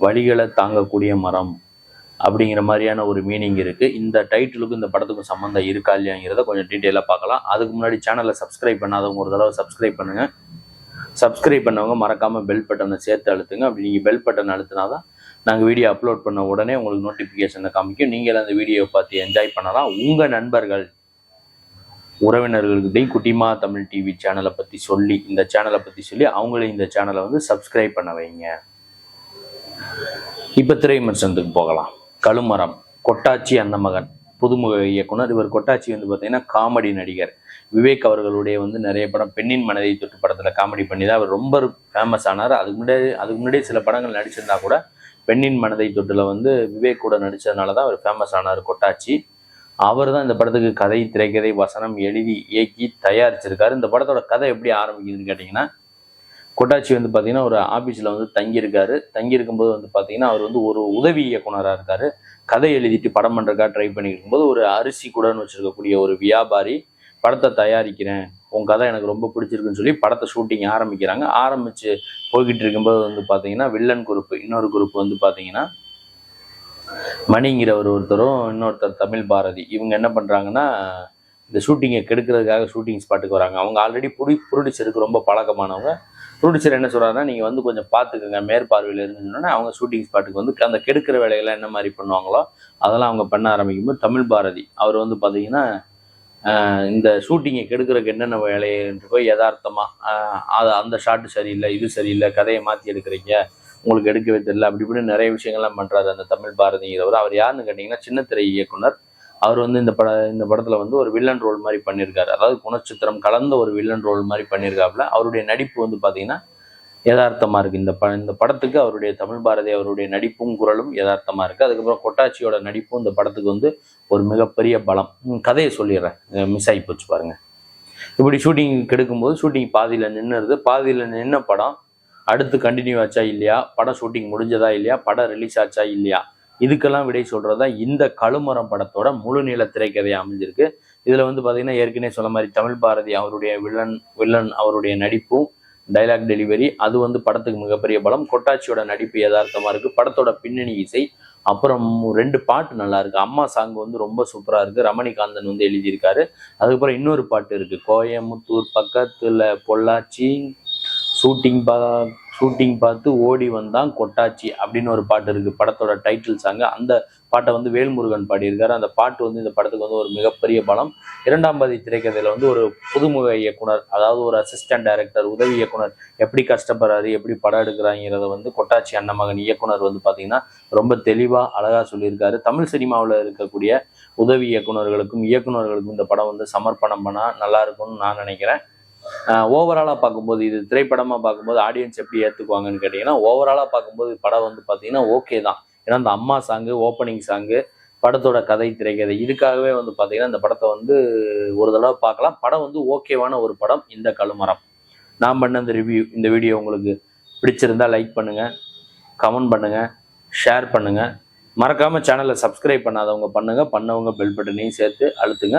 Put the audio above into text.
வழிகளை தாங்கக்கூடிய மரம் அப்படிங்கிற மாதிரியான ஒரு மீனிங் இருக்குது இந்த டைட்டிலுக்கும் இந்த படத்துக்கும் சம்மந்தம் இருக்கா இல்லையாங்கிறத கொஞ்சம் டீட்டெயிலாக பார்க்கலாம். அதுக்கு முன்னாடி சேனலை சப்ஸ்கிரைப் பண்ணாதவங்க ஒரு தடவை சப்ஸ்கிரைப் பண்ணுங்கள் சப்ஸ்கிரைப் பண்ணவங்க மறக்காமல் பெல் பட்டனை சேர்த்து அழுத்துங்க. அப்படி நீங்கள் பெல் பட்டன் அழுத்தினா தான் நாங்கள் வீடியோ அப்லோட் பண்ண உடனே உங்களுக்கு நோட்டிஃபிகேஷனை காமிக்கும். நீங்கள் அந்த வீடியோவை பார்த்து என்ஜாய் பண்ணலாம். உங்கள் நண்பர்கள் உறவினர்களுக்கிட்டையும் குட்டிமா தமிழ் டிவி சேனலை பற்றி சொல்லி இந்த சேனலை பற்றி சொல்லி அவங்களையும் இந்த சேனலை வந்து சப்ஸ்கிரைப் பண்ண வைங்க. இப்போ திரை விமர்சனத்துக்கு போகலாம். கழுமரம் கொட்டாச்சி அந்த மகன் புதுமுக இயக்குனர். இவர் கொட்டாச்சி வந்து பார்த்தீங்கன்னா காமெடி நடிகர். விவேக் அவர்களுடைய வந்து நிறைய படம் பெண்ணின் மனதை தொட்டு படத்தில் காமெடி பண்ணி தான் அவர் ரொம்ப ஃபேமஸ் ஆனார். அதுக்கு முன்னாடி அதுக்கு முன்னாடியே சில படங்கள் நடிச்சிருந்தா கூட பெண்ணின் மனதை தொட்டில் வந்து விவேக் கூட நடித்ததுனால தான் அவர் ஃபேமஸ் ஆனார் கொட்டாச்சி. அவர் தான் இந்த படத்துக்கு கதை திரைக்கதை வசனம் எழுதி இயக்கி தயாரிச்சிருக்காரு. இந்த படத்தோட கதை எப்படி ஆரம்பிக்குதுன்னு கேட்டிங்கன்னா கொட்டாச்சி வந்து பார்த்தீங்கன்னா ஒரு ஆஃபீஸில் வந்து தங்கியிருக்காரு. தங்கியிருக்கும்போது வந்து பார்த்தீங்கன்னா அவர் வந்து ஒரு உதவி இயக்குனராக இருக்கார். கதை எழுதிட்டு படம் பண்ணுறக்கா ட்ரை பண்ணிட்டு இருக்கும்போது ஒரு அரிசி கூடன்னு வச்சுருக்கக்கூடிய ஒரு வியாபாரி படத்தை தயாரிக்கிறேன். உன் கதை எனக்கு ரொம்ப பிடிச்சிருக்குன்னு சொல்லி படத்தை ஷூட்டிங் ஆரம்பிக்கிறாங்க. ஆரம்பித்து போய்கிட்டு இருக்கும்போது வந்து பார்த்தீங்கன்னா வில்லன் குரூப் இன்னொரு குரூப் வந்து பார்த்தீங்கன்னா மணிங்கிற ஒரு ஒருத்தரும் இன்னொருத்தர் தமிழ் பாரதி. இவங்க என்ன பண்ணுறாங்கன்னா இந்த ஷூட்டிங்கை கெடுக்கிறதுக்காக ஷூட்டிங் ஸ்பாட்டுக்கு வராங்க. அவங்க ஆல்ரெடி புடி புருடிச்சதுக்கு ரொம்ப பழக்கமானவங்க. ப்ரொடியூசர் என்ன சொல்கிறாருன்னா நீங்கள் வந்து கொஞ்சம் பார்த்துக்கோங்க மேற்பார்வையில் இருந்துச்சுன்னா அவங்க ஷூட்டிங் ஸ்பாட்டுக்கு வந்து அந்த கெடுக்கிற வேலையெல்லாம் என்ன மாதிரி பண்ணுவாங்களோ அதெல்லாம் அவங்க பண்ண ஆரம்பிக்கும்போது தமிழ் பாரதி அவர் வந்து பார்த்தீங்கன்னா இந்த ஷூட்டிங்கை கெடுக்கிறதுக்கு என்னென்ன வேலைன்ட்டு போய் யதார்த்தமாக அது அந்த ஷாட்டு சரியில்லை இது சரியில்லை கதையை மாற்றி எடுக்கிறீங்க உங்களுக்கு எடுக்கவே தெரியல அப்படி இப்படின்னு நிறைய விஷயங்கள்லாம் பண்ணுறாரு அந்த தமிழ் பாரதிங்கிறவர். அவர் யாருன்னு கேட்டிங்கன்னா சின்னத்திரை இயக்குனர் அவர் வந்து இந்த பட இந்த படத்தில் வந்து ஒரு வில்லன் ரோல் மாதிரி பண்ணியிருக்காரு அதாவது குணச்சித்திரம் கலந்த ஒரு வில்லன் ரோல் மாதிரி பண்ணியிருக்காப்புல அவருடைய நடிப்பு வந்து பார்த்தீங்கன்னா யதார்த்தமாக இருக்குது இந்த ப இந்த படத்துக்கு அவருடைய தமிழ் பாரதி அவருடைய நடிப்பும் குரலும் யதார்த்தமாக இருக்குது அதுக்கப்புறம் கொட்டாச்சியோட நடிப்பும் இந்த படத்துக்கு வந்து ஒரு மிகப்பெரிய பலம். கதையை சொல்லிடுறேன். மிஸ் ஆகி போச்சு பாருங்கள் இப்படி ஷூட்டிங் கெடுக்கும்போது ஷூட்டிங் பாதியில் நின்றுருது பாதியில் நின்ன படம் அடுத்து கண்டினியூ ஆச்சா இல்லையா? படம் ஷூட்டிங் முடிஞ்சதா இல்லையா? படம் ரிலீஸ் ஆச்சா இல்லையா? இதுக்கெல்லாம் விடை சொல்றதா இந்த கழுமரம் படத்தோட முழு நீள திரைக்கதையை அமைஞ்சிருக்கு. இதுல வந்து பாத்தீங்கன்னா ஏற்கனவே சொன்ன மாதிரி தமிழ் பாரதி அவருடைய வில்லன் வில்லன் அவருடைய நடிப்பும் டைலாக் டெலிவரி அது வந்து படத்துக்கு மிகப்பெரிய பலம். கொட்டாச்சியோட நடிப்பு யதார்த்தமா இருக்கு. படத்தோட பின்னணி இசை அப்புறம் ரெண்டு பாட்டு நல்லா இருக்கு. அம்மா சாங் வந்து ரொம்ப சூப்பரா இருக்கு. ரமணிகாந்தன் வந்து எழுதியிருக்காரு. அதுக்கப்புறம் இன்னொரு பாட்டு இருக்கு. கோயமுத்தூர் பக்கத்துல பொள்ளாச்சி ஷூட்டிங் பா ஷூட்டிங் பார்த்து ஓடி வந்தான் கொட்டாச்சி அப்படின்னு ஒரு பாட்டு இருக்குது படத்தோட டைட்டில் சாங்கு அந்த பாட்டை வந்து வேல்முருகன் பாடியிருக்காரு. அந்த பாட்டு வந்து இந்த படத்துக்கு வந்து ஒரு மிகப்பெரிய பலம். இரண்டாம் பாதி திரைக்கதையில் வந்து ஒரு புதுமுக இயக்குனர் அதாவது ஒரு அசிஸ்டன்ட் டைரக்டர் உதவி இயக்குனர் எப்படி கஷ்டப்படுறாரு எப்படி படம் எடுக்கிறாங்கிறத வந்து கொட்டாச்சி அண்ணமகன் இயக்குனர் வந்து பார்த்தீங்கன்னா ரொம்ப தெளிவாக அழகாக சொல்லியிருக்காரு. தமிழ் சினிமாவில் இருக்கக்கூடிய உதவி இயக்குனர்களுக்கும் இயக்குனர்களுக்கும் இந்த படம் வந்து சமர்ப்பணம் பண்ணால் நல்லா இருக்கும்னு நான் நினைக்கிறேன். ஓவராலாக பார்க்கும்போது இது திரைப்படமாக பார்க்கும்போது ஆடியன்ஸ் எப்படி ஏற்றுக்குவாங்கன்னு கேட்டிங்கன்னா ஓவராலாக பார்க்கும்போது படம் வந்து பார்த்தீங்கன்னா ஓகே தான். ஏன்னா அந்த அம்மா சாங்கு ஓப்பனிங் சாங்கு படத்தோட கதை திரைக்கதை இதுக்காகவே வந்து பார்த்தீங்கன்னா இந்த படத்தை வந்து ஒரு தடவை பார்க்கலாம். படம் வந்து ஓகேவான ஒரு படம் இந்த கழுமரம் நான் பண்ண இந்த ரிவ்யூ இந்த வீடியோ உங்களுக்கு பிடிச்சிருந்தா லைக் பண்ணுங்கள் கமெண்ட் பண்ணுங்கள் ஷேர் பண்ணுங்கள் மறக்காம சேனலை சப்ஸ்கிரைப் பண்ணாதவங்க பண்ணுங்க பண்ணவங்க பெல் பட்டனையும் சேர்த்து அழுத்துங்க.